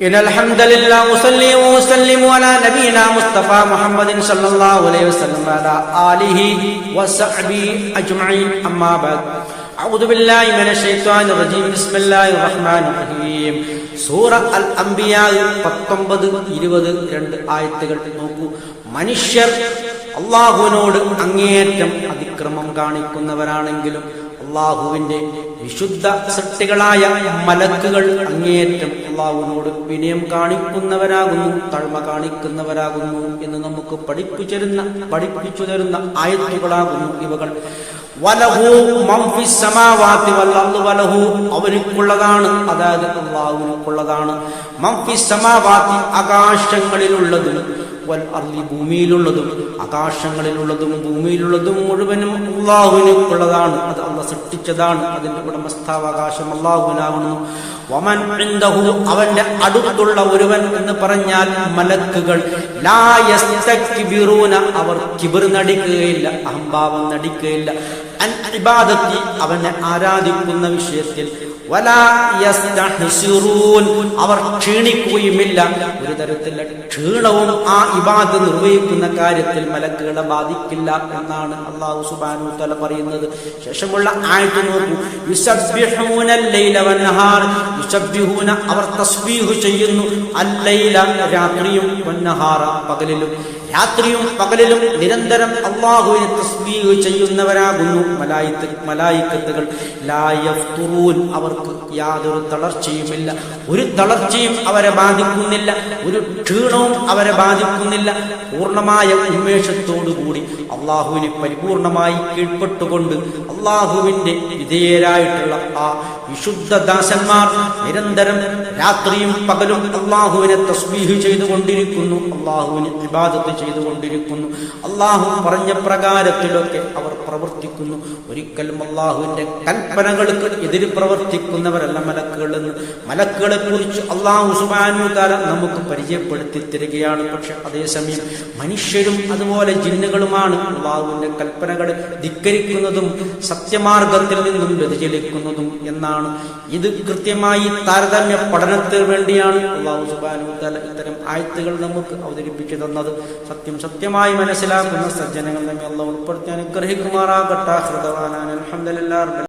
إن الحمد لله أصلي وأسلم على نبينا مصطفى محمد صلى الله عليه وسلم وعلى آله وصحبه أجمعين أما بعد أعوذ بالله من الشيطان الرجيم بسم الله الرحمن الرحيم സൂറ അൽ അംബിയ പത്തൊമ്പത് ഇരുപത് രണ്ട് ആയത്തുകൾ നോക്കൂ മനുഷ്യർ അള്ളാഹുവിനോട് അങ്ങേയറ്റം അതിക്രമം കാണിക്കുന്നവരാണെങ്കിലും അള്ളാഹുവിന്റെ വിശുദ്ധ സൃഷ്ടികളായ മലക്കുകൾ അങ്ങേയറ്റം അള്ളാഹുവിനോട് വിനയം കാണിക്കുന്നവരാകുന്നു തഴ്മ കാണിക്കുന്നവരാകുന്നു എന്ന് നമുക്ക് പഠിപ്പിച്ചു തരുന്ന പഠിപ്പിച്ചു തരുന്ന ആയത്തുകളാകുന്നു ഇവകൾ. അവനുക്കുള്ളതാണ് അതായത് സമാവാത്തി ആകാശങ്ങളിലുള്ളതും. വൽ അർലി ഭൂമിയിലുള്ളതും ആകാശങ്ങളിലുള്ളതും ഭൂമിയിലുള്ളതും മുഴുവനും അള്ളാഹുവിനുള്ളതാണ് അത് അള്ള സൃഷ്ടിച്ചതാണ്. അതിന്റെ ഉടമസ്ഥാവകാശം അള്ളാഹുവിനാകുന്നു വമൻ അവന്റെ അടുത്തുള്ള ഒരുവൻ എന്ന് പറഞ്ഞാൽ മലക്കുകൾ. അവർ കിബിർ നടിക്കുകയില്ല അഹംഭാവം നടിക്കുകയില്ല. ഇബാദത്തി അവനെ ആരാധിക്കുന്ന വിഷയത്തിൽ. അവർ ക്ഷീണിക്കുകയുമില്ല. ഒരു തരത്തിലുള്ള ക്ഷീണവും ആ ഇബാദ് നിർവഹിക്കുന്ന കാര്യത്തിൽ മലക്കുകളെ ബാധിക്കില്ല എന്നാണ് അള്ളാഹു സുബാനു തല പറയുന്നത്. ശേഷമുള്ള ആയത്ത് നോക്കൂ. അവർ തസ്ബീഹു ചെയ്യുന്നു. അല്ലയില രാത്രിയും പകലിലും. രാത്രിയും പകലിലും നിരന്തരം അള്ളാഹുവിനെ തസ്ബീഹ് ചെയ്യുന്നവരാകുന്നു മലായിത്ത് മലായിക്കത്തുകൾ. ലായഫ്തുറൂൻ അവർക്ക് യാതൊരു തളർച്ചയുമില്ല. ഒരു തളർച്ചയും അവരെ ബാധിക്കുന്നില്ല. ഒരു ക്ഷീണവും അവരെ ബാധിക്കുന്നില്ല. പൂർണമായ ഉന്മേഷത്തോടുകൂടി അള്ളാഹുവിനെ പരിപൂർണമായി കീഴ്പ്പെട്ടുകൊണ്ട് അള്ളാഹുവിന്റെ വിധേയരായിട്ടുള്ള ആ വിശുദ്ധ ദാസന്മാർ നിരന്തരം രാത്രിയും പകലും അള്ളാഹുവിനെ തസ്ബീഹ് ചെയ്തുകൊണ്ടിരിക്കുന്നു. അള്ളാഹുവിന് വിവാദത്ത് ചെയ്തുകൊണ്ടിരിക്കുന്നു. അള്ളാഹു പറഞ്ഞ പ്രകാരത്തിലൊക്കെ അവർ പ്രവർത്തിക്കുന്നു. ഒരിക്കലും അള്ളാഹുവിന്റെ കൽപ്പനകൾക്ക് എതിര് പ്രവർത്തിക്കുന്നവരല്ല മലക്കുകൾ എന്ന്. മലക്കുകളെ കുറിച്ച് അള്ളാഹു സുബാനു കാലം നമുക്ക് പരിചയപ്പെടുത്തി തരികയാണ്. പക്ഷെ അതേസമയം മനുഷ്യരും അതുപോലെ ജിന്നുകളുമാണ് അള്ളാഹുവിന്റെ കൽപ്പനകൾ ധിക്കരിക്കുന്നതും സത്യമാർഗത്തിൽ നിന്നും വ്യതിചലിക്കുന്നതും എന്നാണ്. ഇത് കൃത്യമായി താരതമ്യ പഠനത്തിന് വേണ്ടിയാണ് അള്ളാഹു സുബാനു തല ഇത്തരം ആയത്തുകൾ നമുക്ക് അവതരിപ്പിച്ചു തന്നത്. സത്യം സത്യമായി മനസ്സിലാക്കുന്ന സജ്ജനങ്ങൾ നമ്മെ അള്ള ഉൾപ്പെടുത്തി അനുഗ്രഹിക്കുമാറാകട്ടെ. ഹൃദവാനാൻ അലഹമില്ലാ